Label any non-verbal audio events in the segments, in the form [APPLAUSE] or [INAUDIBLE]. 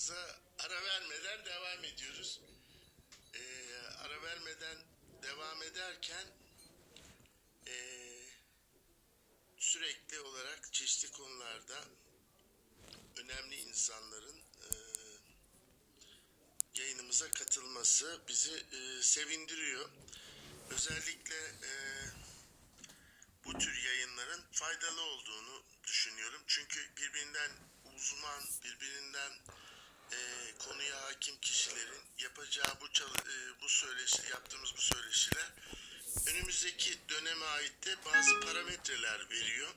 yayınımıza ara vermeden devam ediyoruz. Ee, ara vermeden devam ederken ee, sürekli olarak çeşitli konularda önemli insanların ee, yayınımıza katılması bizi ee, sevindiriyor. Özellikle ee, bu tür yayınların faydalı olduğunu düşünüyorum. Çünkü birbirinden uzman, birbirinden e, konuya hakim kişilerin yapacağı bu çalı, e, bu söyleşi, yaptığımız bu söyleşiler önümüzdeki döneme ait de bazı parametreler veriyor.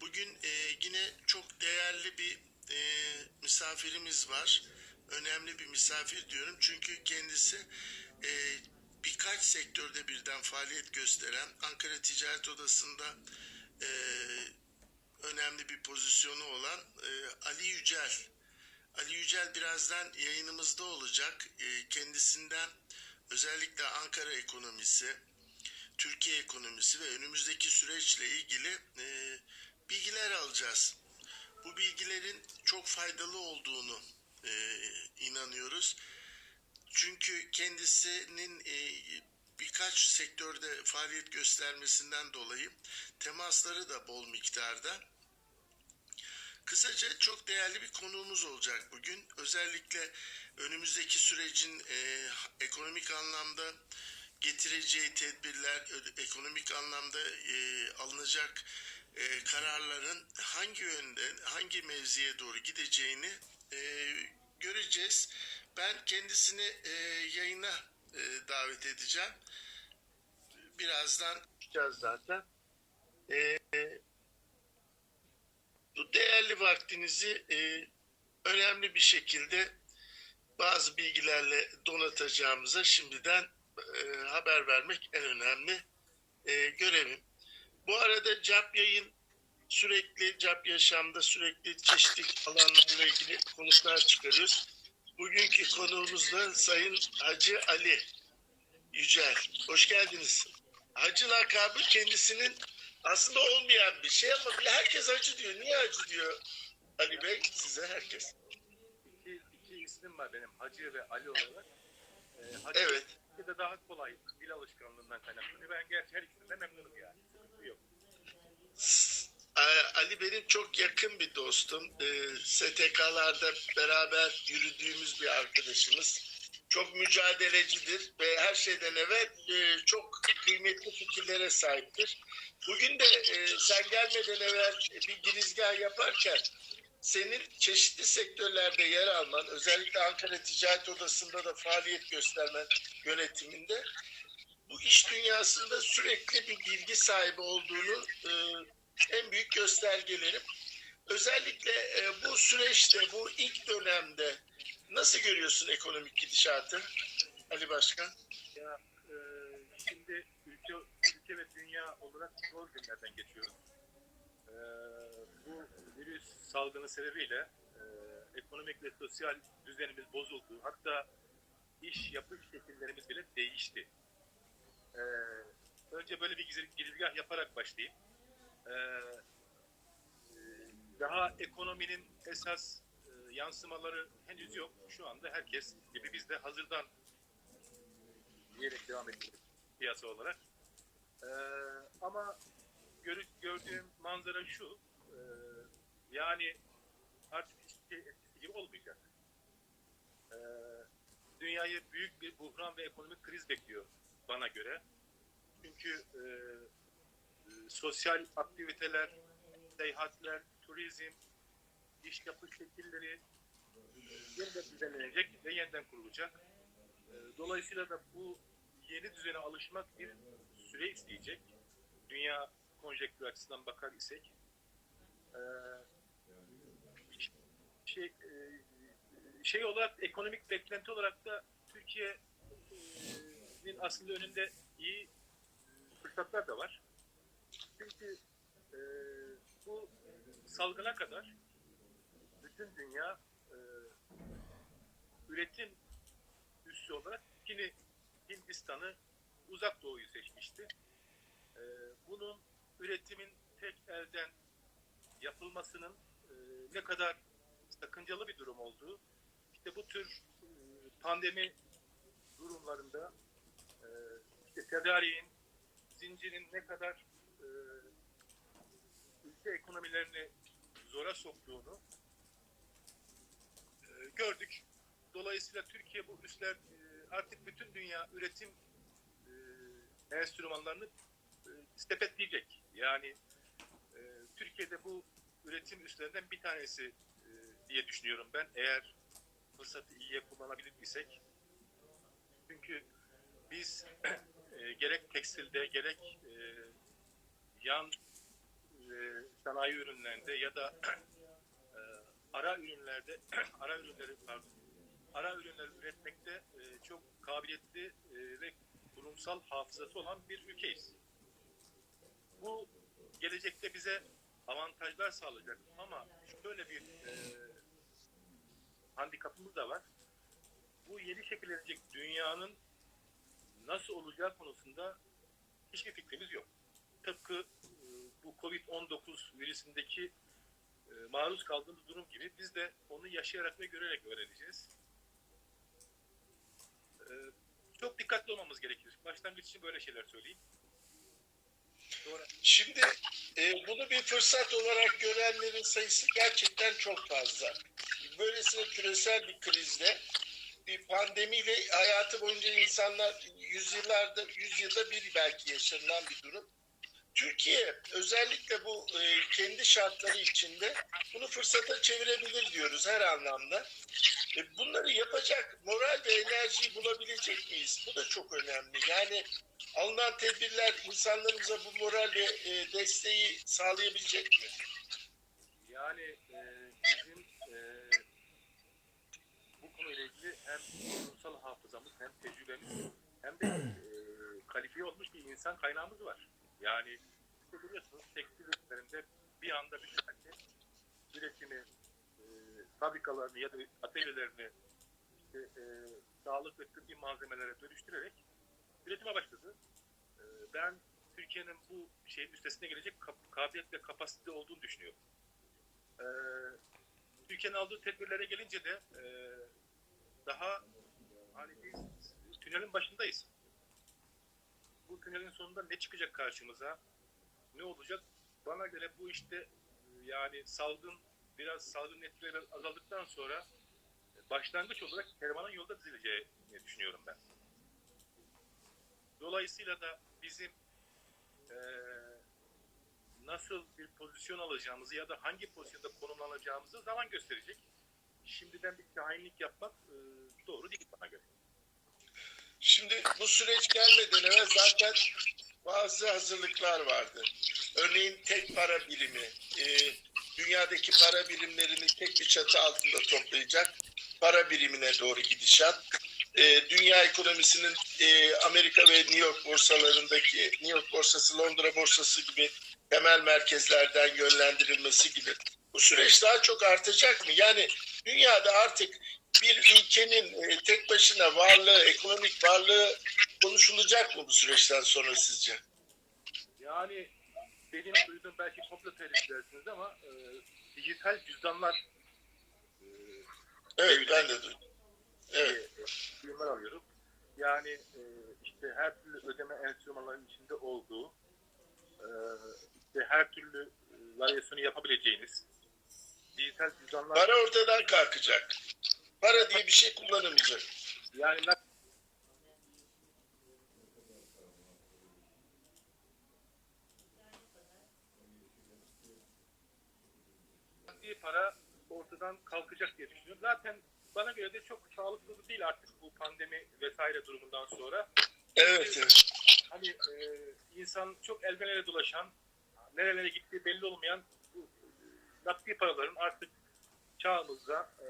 Bugün e, yine çok değerli bir e, misafirimiz var. Önemli bir misafir diyorum çünkü kendisi e, birkaç sektörde birden faaliyet gösteren Ankara Ticaret Odası'nda e, önemli bir pozisyonu olan e, Ali Yücel. Ali Yücel birazdan yayınımızda olacak. E, kendisinden özellikle Ankara ekonomisi, Türkiye ekonomisi ve önümüzdeki süreçle ilgili e, bilgiler alacağız. Bu bilgilerin çok faydalı olduğunu e, inanıyoruz. Çünkü kendisinin e, birkaç sektörde faaliyet göstermesinden dolayı temasları da bol miktarda. Kısaca çok değerli bir konuğumuz olacak bugün. Özellikle önümüzdeki sürecin e, ekonomik anlamda getireceği tedbirler, ekonomik anlamda e, alınacak e, kararların hangi yönde, hangi mevziye doğru gideceğini e, göreceğiz. Ben kendisini e, yayına e, davet edeceğim. Birazdan çıkacağız zaten. E, değerli vaktinizi e, önemli bir şekilde bazı bilgilerle donatacağımıza şimdiden e, haber vermek en önemli e, görevim. Bu arada CAP yayın sürekli CAP yaşamda sürekli çeşitli alanlarla ilgili konuklar çıkarıyoruz. Bugünkü konuğumuz da Sayın Hacı Ali Yücel. Hoş geldiniz. Hacı lakabı kendisinin aslında olmayan bir şey ama bile herkes hacı diyor. Niye hacı diyor Ali Bey size herkes? İki, iki isim var benim Hacı ve Ali olarak. Ee, Hacı Evet. de daha kolay dil alışkanlığından kaynaklanıyor. Ben gerçi her ikisinde memnunum yani. Sıkıntı yok. Ee, Ali benim çok yakın bir dostum. Ee, STK'larda beraber yürüdüğümüz bir arkadaşımız. Çok mücadelecidir ve her şeyden evvel e, çok kıymetli fikirlere sahiptir. Bugün de e, sen gelmeden evvel bir girizgah yaparken senin çeşitli sektörlerde yer alman, özellikle Ankara Ticaret Odası'nda da faaliyet göstermen yönetiminde bu iş dünyasında sürekli bir bilgi sahibi olduğunu e, en büyük göstergelerim. Özellikle e, bu süreçte, bu ilk dönemde nasıl görüyorsun ekonomik gidişatı Ali Başkan? Ya e, şimdi ülke, ülke ve dünya olarak zor günlerden geçiyoruz. E, bu virüs salgını sebebiyle e, ekonomik ve sosyal düzenimiz bozuldu. Hatta iş yapış şekillerimiz bile değişti. E, önce böyle bir girizgah yaparak başlayayım. E, daha ekonominin esas e, yansımaları henüz yok. Şu anda herkes gibi biz de hazırdan diyerek devam ediyoruz piyasa olarak. Ee, ama görü- gördüğüm manzara şu, e, yani artık hiçbir şey eskisi gibi olmayacak. Ee, dünyayı büyük bir buhran ve ekonomik kriz bekliyor bana göre. Çünkü e, sosyal aktiviteler, seyahatler, turizm, iş yapış şekilleri yeniden düzenlenecek ve yeniden kurulacak. Ee, Dolayısıyla da bu yeni düzene alışmak bir süre isteyecek. Dünya konjektürü açısından bakar isek. Ee, şey, e, şey olarak ekonomik beklenti olarak da Türkiye'nin aslında önünde iyi fırsatlar da var. Çünkü e, bu salgına kadar bütün dünya e, üretim üssü olarak Çin'i, Hindistan'ı, Uzak Doğu'yu seçmişti. Ee, bunun üretimin tek elden yapılmasının e, ne kadar sakıncalı bir durum olduğu tür e, pandemi durumlarında e, işte tedariğin, zincirin ne kadar e, ülke ekonomilerini zora soktuğunu e, gördük. Dolayısıyla Türkiye bu üsler e, artık bütün dünya üretim e, enstrümanlarını e, sepetleyecek. Yani e, Türkiye'de bu üretim üslerinden bir tanesi e, diye düşünüyorum ben. Eğer fırsatı iyiye kullanabilir isek. Çünkü biz [CLEARS THROAT] e, gerek tekstilde gerek e, yan e, sanayi ürünlerinde ya da [CLEARS THROAT] e, ara ürünlerde [CLEARS THROAT] ara ürünleri pardon ara ürünler üretmekte e, çok kabiliyetli e, ve kurumsal hafızası olan bir ülkeyiz. Bu gelecekte bize avantajlar sağlayacak ama şöyle bir e, handikapımız da var. Bu yeni şekillenecek dünyanın nasıl olacağı konusunda hiçbir fikrimiz yok. Tıpkı e, bu Covid-19 virüsündeki e, maruz kaldığımız durum gibi biz de onu yaşayarak ve görerek öğreneceğiz. E, olmamız gerekir. Başlangıç için böyle şeyler söyleyeyim. Sonra Şimdi e, bunu bir fırsat olarak görenlerin sayısı gerçekten çok fazla. Böylesine küresel bir krizde bir pandemiyle hayatı boyunca insanlar yüzyıllarda, yüzyılda bir belki yaşanılan bir durum. Türkiye özellikle bu e, kendi şartları içinde bunu fırsata çevirebilir diyoruz her anlamda. E, bunları yapacak moral ve enerjiyi bulabilecek miyiz? Bu da çok önemli. Yani alınan tedbirler insanlarımıza bu moral ve e, desteği sağlayabilecek mi? Yani e, bizim e, bu konuyla ilgili hem kurumsal hafızamız hem tecrübemiz hem de e, kalifiye olmuş bir insan kaynağımız var. Yani işte biliyorsunuz tekstil ürünlerinde bir anda bütün herkes üretimi, e, fabrikalarını ya da atölyelerini işte, e, sağlık ve tıbbi malzemelere dönüştürerek üretime başladı. E, ben Türkiye'nin bu şeyin üstesine gelecek kap- kabiliyet ve kapasite olduğunu düşünüyorum. Ee, Türkiye'nin aldığı tedbirlere gelince de e, daha hani biz tünelin başındayız. Bu tünelin sonunda ne çıkacak karşımıza? Ne olacak? Bana göre bu işte e, yani salgın biraz salgın etkileri azaldıktan sonra e, başlangıç olarak kervanın yolda dizileceğini düşünüyorum ben. Dolayısıyla da bizim e, nasıl bir pozisyon alacağımızı ya da hangi pozisyonda konumlanacağımızı zaman gösterecek. Şimdiden bir şahinlik yapmak e, doğru değil bana göre. Şimdi bu süreç gelmeden evvel zaten bazı hazırlıklar vardı. Örneğin tek para birimi, e, dünyadaki para birimlerini tek bir çatı altında toplayacak para birimine doğru gidişat. E, dünya ekonomisinin e, Amerika ve New York borsalarındaki New York borsası, Londra borsası gibi temel merkezlerden yönlendirilmesi gibi. Bu süreç daha çok artacak mı? Yani dünyada artık bir ülkenin e, tek başına varlığı, ekonomik varlığı konuşulacak mı bu süreçten sonra sizce? Yani benim duyduğum belki komplo teorisi dersiniz ama e, dijital cüzdanlar e, Evet ben de duydum. Evet. diye duyumlar alıyorum. Yani e, işte her türlü ödeme enstrümanlarının içinde olduğu e, işte her türlü e, varyasyonu yapabileceğiniz dijital cüzdanlar Para ortadan kalkacak. Para diye bir şey kullanamayacak. yani nak- nakdi para ortadan kalkacak diye düşünüyorum. Zaten bana göre de çok sağlıklı değil artık bu pandemi vesaire durumundan sonra. Evet, evet. Hani e, insan çok elbenele dolaşan, nerelere gittiği belli olmayan bu nakdi paraların artık çağımızda e,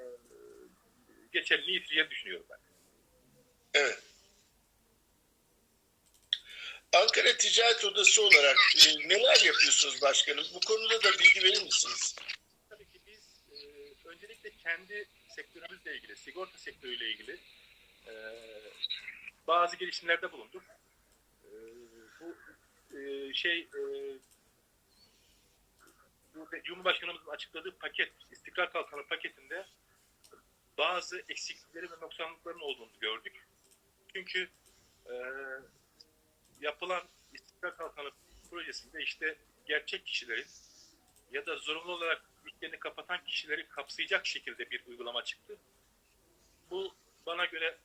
geçerliliği yitireceğini düşünüyorum ben. Evet. Ankara Ticaret Odası olarak e, neler yapıyorsunuz başkanım? Bu konuda da bilgi verir misiniz? Tabii ki biz e, öncelikle kendi sektörümüzle ilgili, sigorta sektörüyle ilgili e, bazı girişimlerde bulunduk. E, bu e, şey e, Cumhurbaşkanımızın açıkladığı paket, istikrar kalkanı paketinde bazı eksiklikleri ve noksanlıkların olduğunu gördük. Çünkü e, yapılan İstiklal Kalkanı projesinde işte gerçek kişilerin ya da zorunlu olarak ülkeni kapatan kişileri kapsayacak şekilde bir uygulama çıktı. Bu bana göre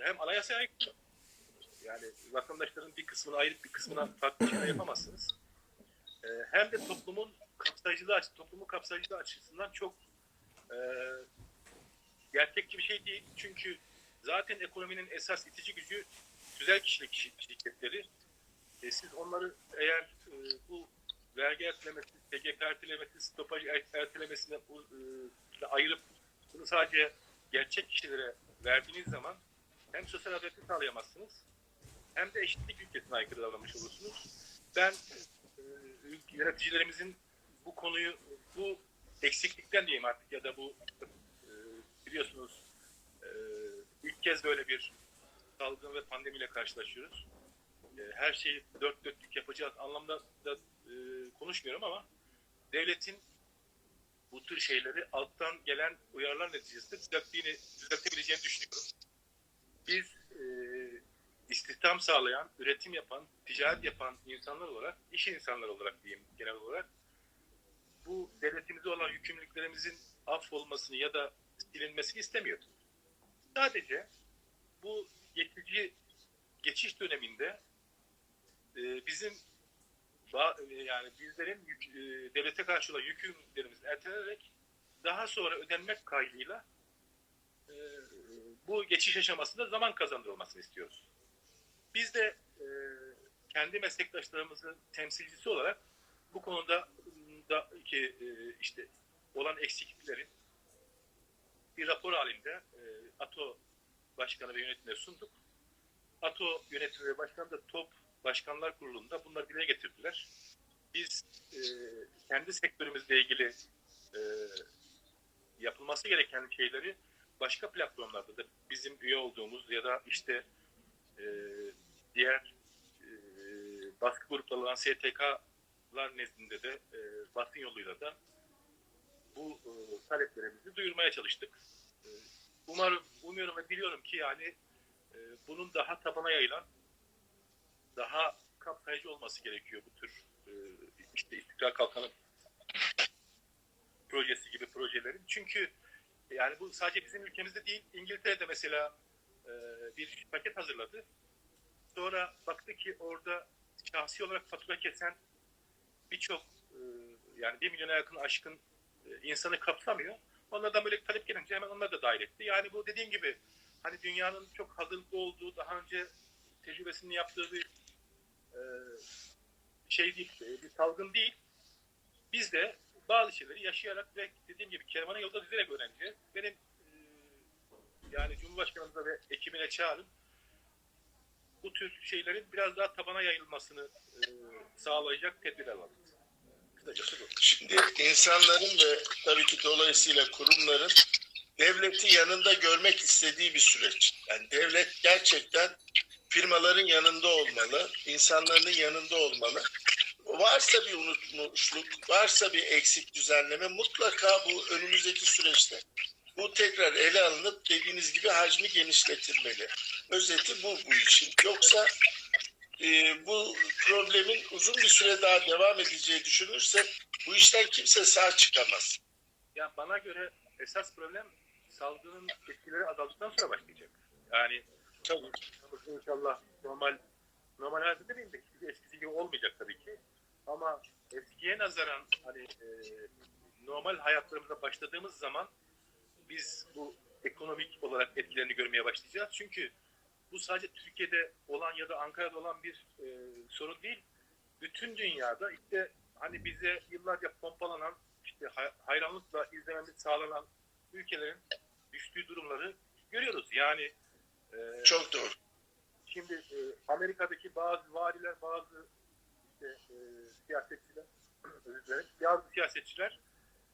hem anayasaya aykırı, yani vatandaşların bir kısmını ayırıp bir kısmına farklı yapamazsınız. Ee, hem de toplumun kapsayıcılığı açı, toplumun kapsayıcılığı açısından çok e, gerçekçi bir şey değil. Çünkü zaten ekonominin esas itici gücü güzel kişilik şi- şirketleri. E, siz onları eğer e, bu vergi ertelemesi, TGK ertelemesi, stopaj er- ertelemesinden e, ayırıp bunu sadece gerçek kişilere verdiğiniz zaman hem sosyal adaleti sağlayamazsınız hem de eşitlik ülkesine aykırı davranmış olursunuz. Ben e, yöneticilerimizin bu konuyu bu eksiklikten diyeyim artık ya da bu biliyorsunuz e, ilk kez böyle bir salgın ve pandemiyle karşılaşıyoruz. E, her şeyi dört dörtlük yapacağız anlamda da e, konuşmuyorum ama devletin bu tür şeyleri alttan gelen uyarılar neticesinde düzelttiğini, düzeltebileceğini düşünüyorum. Biz e, istihdam sağlayan, üretim yapan, ticaret yapan insanlar olarak, iş insanları olarak diyeyim genel olarak bu devletimize olan yükümlülüklerimizin affolmasını ya da silinmesini istemiyoruz. Sadece bu geçici geçiş döneminde e, bizim e, yani bizlerin yük, e, devlete karşı olan yükümlülüklerimiz ertelenerek daha sonra ödenmek kaydıyla e, bu geçiş aşamasında zaman kazandırılmasını istiyoruz. Biz de e, kendi meslektaşlarımızın temsilcisi olarak bu konuda da ki e, işte olan eksikliklerin bir rapor halinde e, ATO Başkanı ve yönetimine sunduk. ATO yönetimi ve başkanı da TOP Başkanlar Kurulu'nda bunları dile getirdiler. Biz e, kendi sektörümüzle ilgili e, yapılması gereken şeyleri başka platformlarda da bizim üye olduğumuz ya da işte e, diğer e, baskı grupları olan STK'lar nezdinde de e, basın yoluyla da bu e, taleplerimizi duyurmaya çalıştık. E, umarım, umuyorum ve biliyorum ki yani e, bunun daha tabana yayılan, daha kapsayıcı olması gerekiyor bu tür e, işte İstiklal Kalkanı projesi gibi projelerin. Çünkü yani bu sadece bizim ülkemizde değil, İngiltere'de mesela e, bir paket hazırladı. Sonra baktı ki orada şahsi olarak fatura kesen birçok e, yani bir milyona yakın aşkın insanı kapsamıyor. Onlardan böyle talep gelince hemen onları da dahil etti. Yani bu dediğim gibi hani dünyanın çok hazırlıklı olduğu, daha önce tecrübesini yaptığı bir e, şey değil, e, bir salgın değil. Biz de bazı şeyleri yaşayarak ve dediğim gibi kervanı yolda dizerek öğreneceğiz. Benim e, yani Cumhurbaşkanımıza ve ekibine çağırın bu tür şeylerin biraz daha tabana yayılmasını e, sağlayacak tedbir alalım. Şimdi insanların ve tabii ki dolayısıyla kurumların devleti yanında görmek istediği bir süreç. Yani devlet gerçekten firmaların yanında olmalı, insanların yanında olmalı. Varsa bir unutmuşluk, varsa bir eksik düzenleme mutlaka bu önümüzdeki süreçte bu tekrar ele alınıp dediğiniz gibi hacmi genişletilmeli. Özeti bu bu işin. Yoksa e, bu problemin uzun bir süre daha devam edeceği düşünürse bu işten kimse sağ çıkamaz. Ya bana göre esas problem salgının etkileri azaldıktan sonra başlayacak. Yani Tabii. inşallah normal normal hayatta demeyeyim de eskisi gibi olmayacak tabii ki. Ama eskiye nazaran hani e, normal hayatlarımıza başladığımız zaman biz bu ekonomik olarak etkilerini görmeye başlayacağız. Çünkü bu sadece Türkiye'de olan ya da Ankara'da olan bir e, sorun değil. Bütün dünyada işte hani bize yıllarca pompalanan işte hay- hayranlıkla izlememiz sağlanan ülkelerin düştüğü durumları görüyoruz. Yani e, Çok doğru. Şimdi e, Amerika'daki bazı valiler, bazı işte e, siyasetçiler, [CLEARS THROAT] özür dilerim, bazı siyasetçiler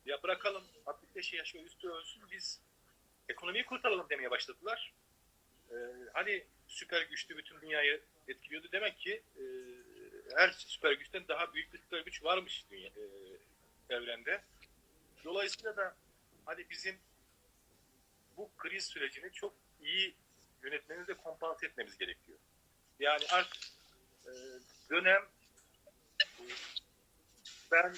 ya bırakalım 65 yaş ve üstü ölsün biz ekonomiyi kurtaralım demeye başladılar. E, hani süper güçlü bütün dünyayı etkiliyordu. Demek ki e, her süper güçten daha büyük bir süper güç varmış dünya, e, evrende. Dolayısıyla da hani bizim bu bu kriz sürecini çok iyi yönetmemiz ve kompanse etmemiz gerekiyor. Yani artık e, dönem e, ben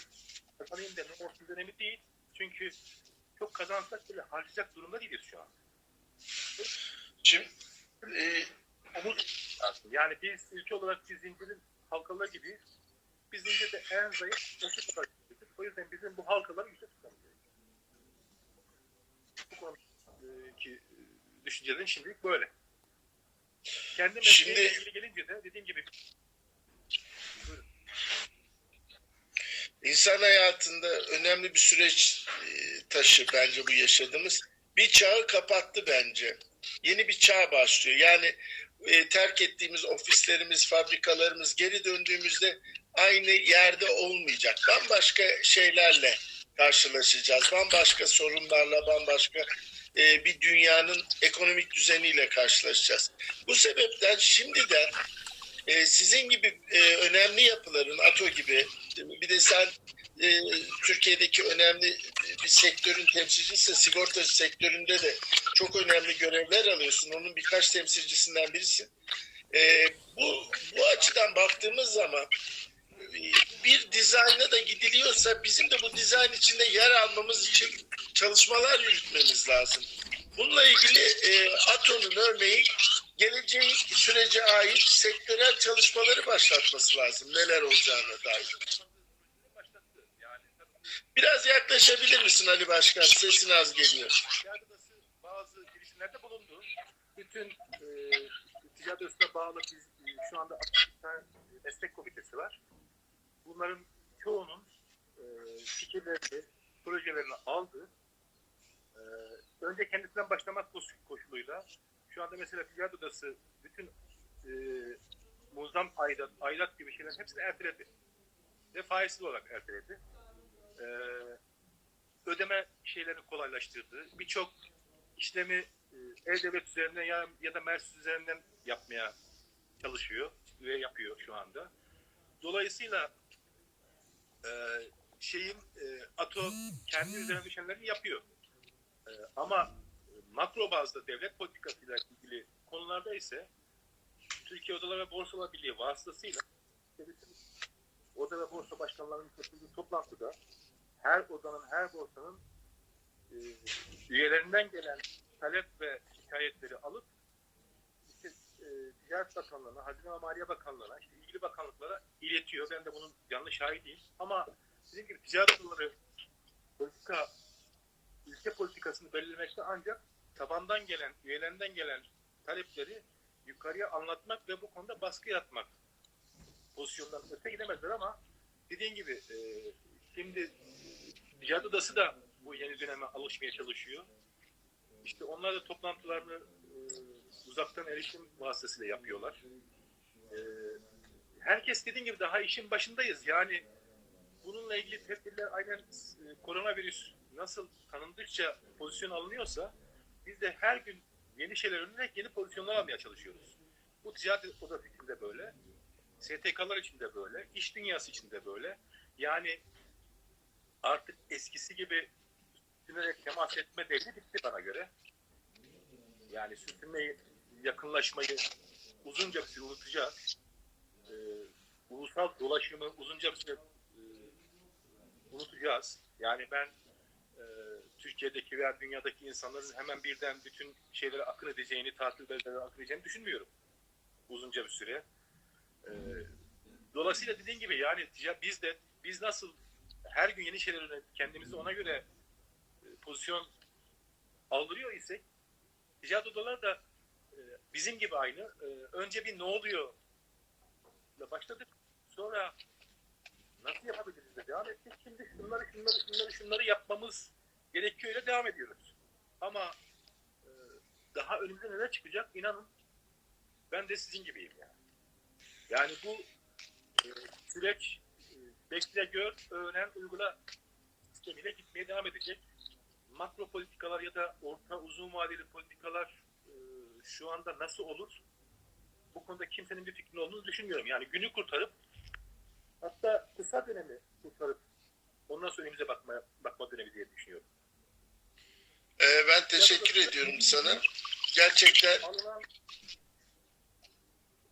kazanayım da ne olsun dönemi değil. Çünkü çok kazansak bile harcayacak durumda değiliz şu an. Şimdi e, Omuz lazım. Yani biz ülke olarak bir zincirin halkaları gibiyiz. Biz zincirde en zayıf başı kadar gibiyiz. O yüzden bizim bu halkaları yüksek tutmamız gerekiyor. Bu konudaki e, düşüncelerin şimdilik böyle. Kendi mesleğimle Şimdi- ilgili gelince de dediğim gibi Buyurun. İnsan hayatında önemli bir süreç e, taşı bence bu yaşadığımız. Bir çağı kapattı bence. Yeni bir çağ başlıyor. Yani e, terk ettiğimiz ofislerimiz, fabrikalarımız geri döndüğümüzde aynı yerde olmayacak. Bambaşka şeylerle karşılaşacağız. Bambaşka sorunlarla, bambaşka e, bir dünyanın ekonomik düzeniyle karşılaşacağız. Bu sebepten şimdiden e, sizin gibi e, önemli yapıların, ATO gibi, bir de sen e, Türkiye'deki önemli sektörün temsilcisi, sigorta sektöründe de çok önemli görevler alıyorsun. Onun birkaç temsilcisinden birisin. E, bu, bu açıdan baktığımız zaman bir dizayna da gidiliyorsa bizim de bu dizayn içinde yer almamız için çalışmalar yürütmemiz lazım. Bununla ilgili e, ATO'nun örneğin geleceğin sürece ait sektörel çalışmaları başlatması lazım. Neler olacağına dair. Biraz yaklaşabilir misin Ali Başkan? Sesin az geliyor. ticaret odası bazı girişimlerde bulundu. Bütün e, ticaret odasına bağlı biz, e, şu anda meslek komitesi var. Bunların çoğunun e, fikirlerini, projelerini aldı. E, önce kendisinden başlamak koş- koşuluyla şu anda mesela ticaret odası bütün e, muzdam aidat, aidat gibi şeylerin hepsini erteledi. Ve faizsiz olarak erteledi. E, ödeme şeylerini kolaylaştırdı. Birçok işlemi e, e-devlet üzerinden ya, ya da Mersiz üzerinden yapmaya çalışıyor ve yapıyor şu anda. Dolayısıyla e, şeyin e, ATO kendi üzerine düşenlerini yapıyor. E, ama makro bazda devlet politikasıyla ilgili konularda ise Türkiye Odalar ve Borsalar Birliği vasıtasıyla Oda ve Borsa Başkanlarının katıldığı toplantıda her odanın, her borsanın e, üyelerinden gelen talep ve şikayetleri alıp işte, e, Ticaret Bakanlığı'na, Hazine ve Maliye Bakanlığı'na, işte ilgili bakanlıklara iletiyor. Ben de bunun canlı şahidiyim. Ama dediğim gibi ticaret odaları politika, ülke politikasını belirlemekte ancak tabandan gelen, üyelerinden gelen talepleri yukarıya anlatmak ve bu konuda baskı yapmak pozisyondan öte gidemezler ama dediğin gibi e, Ticaret Odası da bu yeni döneme alışmaya çalışıyor. İşte onlar da toplantılarını e, uzaktan erişim vasıtasıyla yapıyorlar. E, herkes dediğim gibi daha işin başındayız. Yani bununla ilgili tedbirler aynen e, koronavirüs nasıl tanındıkça pozisyon alınıyorsa biz de her gün yeni şeyler öğrenerek yeni pozisyonlar almaya çalışıyoruz. Bu ticaret odası için de böyle. STK'lar için de böyle. iş dünyası için de böyle. Yani artık eskisi gibi sürtünerek temas etme devri bitti bana göre. Yani sürtünmeyi, yakınlaşmayı uzunca bir süre unutacağız. Ee, ulusal dolaşımı uzunca bir süre e, unutacağız. Yani ben e, Türkiye'deki veya dünyadaki insanların hemen birden bütün şeylere akın edeceğini, tatil beldelere akın edeceğini düşünmüyorum. Uzunca bir süre. Ee, dolayısıyla dediğin gibi yani ya biz de biz nasıl her gün yeni şeyler öğrenip kendimizi ona göre e, pozisyon aldırıyor isek ticaret odaları da e, bizim gibi aynı. E, önce bir ne oluyor ile başladık. Sonra nasıl yapabiliriz de devam ettik. Şimdi şunları şunları şunları şunları yapmamız gerekiyor ile devam ediyoruz. Ama daha önümüze neler çıkacak inanın ben de sizin gibiyim yani. Yani bu süreç bekle gör, öğren, uygula sistemiyle gitmeye devam edecek. Makro politikalar ya da orta uzun vadeli politikalar e, şu anda nasıl olur? Bu konuda kimsenin bir fikrin olduğunu düşünmüyorum. Yani günü kurtarıp hatta kısa dönemi kurtarıp ondan sonra önümüze bakma, bakma dönemi diye düşünüyorum. Ee, ben teşekkür ediyorum sana. Gerçekten alınan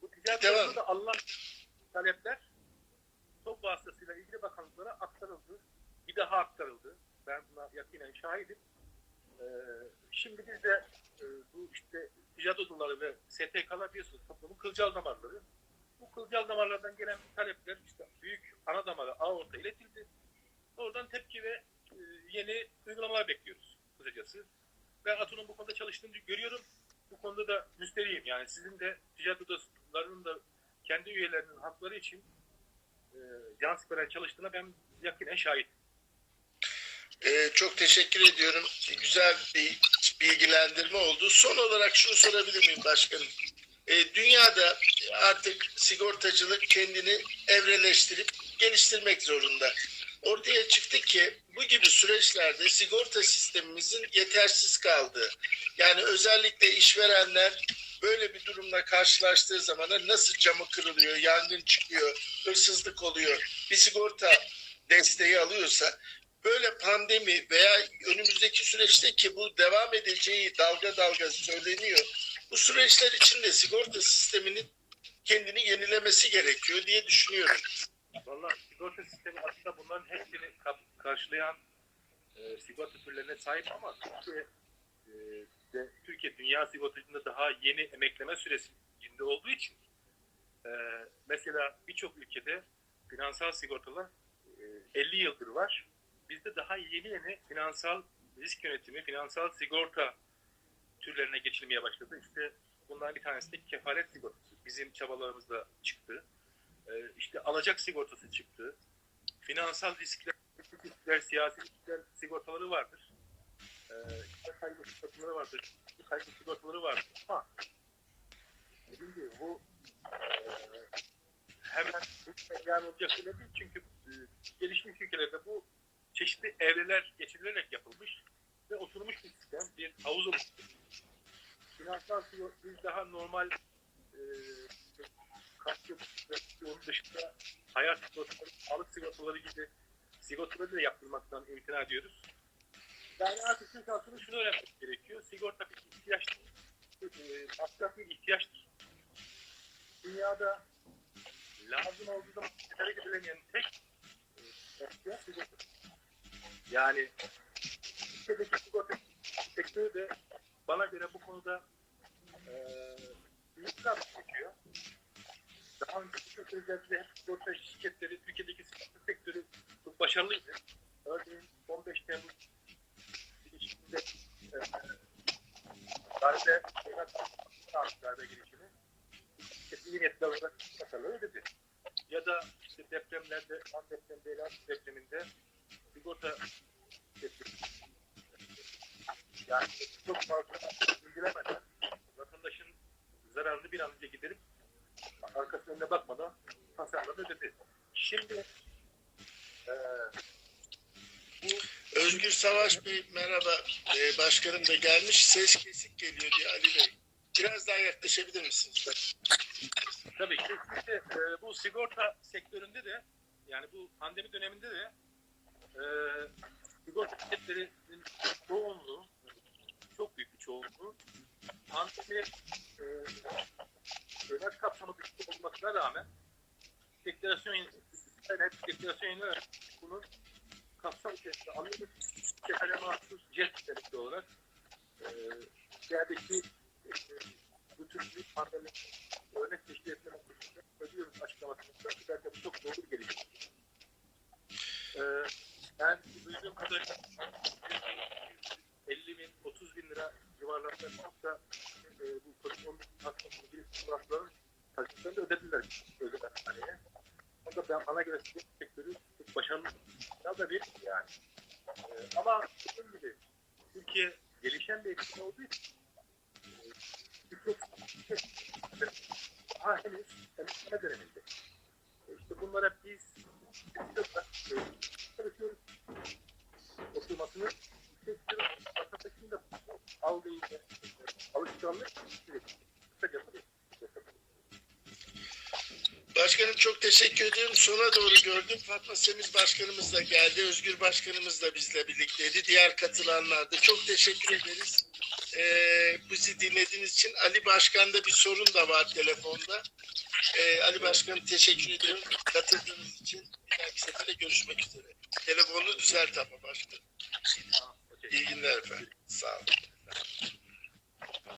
bu ticaret Devam. odasında alınan talepler TOP vasıtasıyla ilgili bakanlıklara aktarıldı. Bir daha aktarıldı. Ben buna yakinen şahidim. Ee, şimdi biz de e, bu işte ticaret odaları ve STK'lar biliyorsunuz toplumun kılcal damarları. Bu kılcal damarlardan gelen talepler işte büyük ana damara aorta iletildi. Oradan tepki ve e, yeni uygulamalar bekliyoruz kısacası. Ben Atun'un bu konuda çalıştığını görüyorum. Bu konuda da müsterihim. Yani sizin de ticaret odalarının da kendi üyelerinin hakları için e, sıkıran çalıştığına ben yakinen şahit. Ee, çok teşekkür ediyorum. Güzel bir bilgilendirme oldu. Son olarak şunu sorabilir miyim başkanım? Ee, dünyada artık sigortacılık kendini evreleştirip geliştirmek zorunda. Ortaya çıktı ki bu gibi süreçlerde sigorta sistemimizin yetersiz kaldığı. Yani özellikle işverenler böyle bir durumla karşılaştığı zaman nasıl camı kırılıyor, yangın çıkıyor, hırsızlık oluyor, bir sigorta desteği alıyorsa böyle pandemi veya önümüzdeki süreçte ki bu devam edeceği dalga dalga söyleniyor. Bu süreçler içinde sigorta sisteminin kendini yenilemesi gerekiyor diye düşünüyorum. Vallahi sigorta sistemi aslında bunların hepsini karşılayan e, sigorta türlerine sahip ama de, Türkiye dünya sigortacılığında daha yeni emekleme süresinde olduğu için e, mesela birçok ülkede finansal sigortalar e, 50 yıldır var. Bizde daha yeni yeni finansal risk yönetimi, finansal sigorta türlerine geçilmeye başladı. İşte bunların bir tanesi de kefalet sigortası. Bizim çabalarımızda çıktı. Ee, işte alacak sigortası çıktı. Finansal riskler, riskler siyasi riskler sigortaları vardır. Ee, işte kaybı sigortaları vardır. Bir kaybı sigortaları vardır. Ama dediğim gibi bu e, hemen yani olacak şey değil. Çünkü e, gelişmiş ülkelerde bu çeşitli evreler geçirilerek yapılmış ve oturmuş bir sistem, bir havuz oluşturmuş. Finansal biz daha normal e, katkı ve onun dışında hayat sigortaları, sağlık sigortaları gibi sigortaları da yaptırmaktan imtina ediyoruz. Artık Türk halkının şunu öğrenmek gerekiyor. Sigorta bir ihtiyaçtır. E, masraf bir ihtiyaçtır. Dünyada lazım olduğu zaman tedarik edilemeyen tek e, ihtiyaç sigorta. Yani Türkiye'deki sigorta sektörü de bana göre bu konuda e, adım çekiyor. Daha önceki krizlerde hep sigorta şirketleri, Türkiye'deki sigorta sektörü çok başarılıydı. Örneğin 15 Temmuz girişiminde e, darbe, darbe girişimi iyi niyetli olarak başarılı ödedi. Ya da işte depremlerde, depreminde, Elazığ depreminde sigorta şirketleri yani çok fazla ilgilemeden vatandaşın zararını bir an önce giderip arkası önüne bakmadan tasarladı dedi. Şimdi e, Özgür Savaş Bey merhaba. Ee, başkanım da gelmiş. Ses kesik geliyor diye Ali Bey. Biraz daha yaklaşabilir misiniz? tabii kesinlikle e, bu sigorta sektöründe de yani bu pandemi döneminde de e, sigorta şirketlerinin çoğunluğu çok büyük bir çoğunluğu pandemi e, önem kapsamı dışında olmasına rağmen deklarasyon yani hep deklarasyon yayınlanarak bunun kapsam içerisinde alıyoruz. Kefale mahsus jet nitelikli olarak e, yerdeki e, bu tür bir pandemi örnek teşkil etme noktasında söylüyoruz açıklamasında. Belki bu çok doğru bir gelişme. E, ben duyduğum kadarıyla 50 bin, 30 bin lira civarlarında da e, bu Covid-19 hastalığı bir sınavların takiplerini ödediler haneye. O da ben bana göre sektörü çok başarılı ya da bir yani. E, ama dediğim gibi Türkiye gelişen bir ülke olduğu için daha henüz emekleme döneminde. İşte bunlara biz çalışıyoruz. Oturmasını istiyoruz. Vatandaşın da algıyı, alışkanlık sürekli. Kısacası bir Başkanım çok teşekkür ederim. Sona doğru gördüm. Fatma Semiz Başkanımız da geldi. Özgür Başkanımız da bizle birlikteydi. Diğer katılanlar da. Çok teşekkür ederiz. Ee, bizi dinlediğiniz için Ali Başkan'da bir sorun da var telefonda. Ee, Ali Başkanım teşekkür ediyorum. Katıldığınız için bir dahaki sefere görüşmek üzere. Telefonunu düzelt ama başkanım. İyi günler efendim. Sağ olun.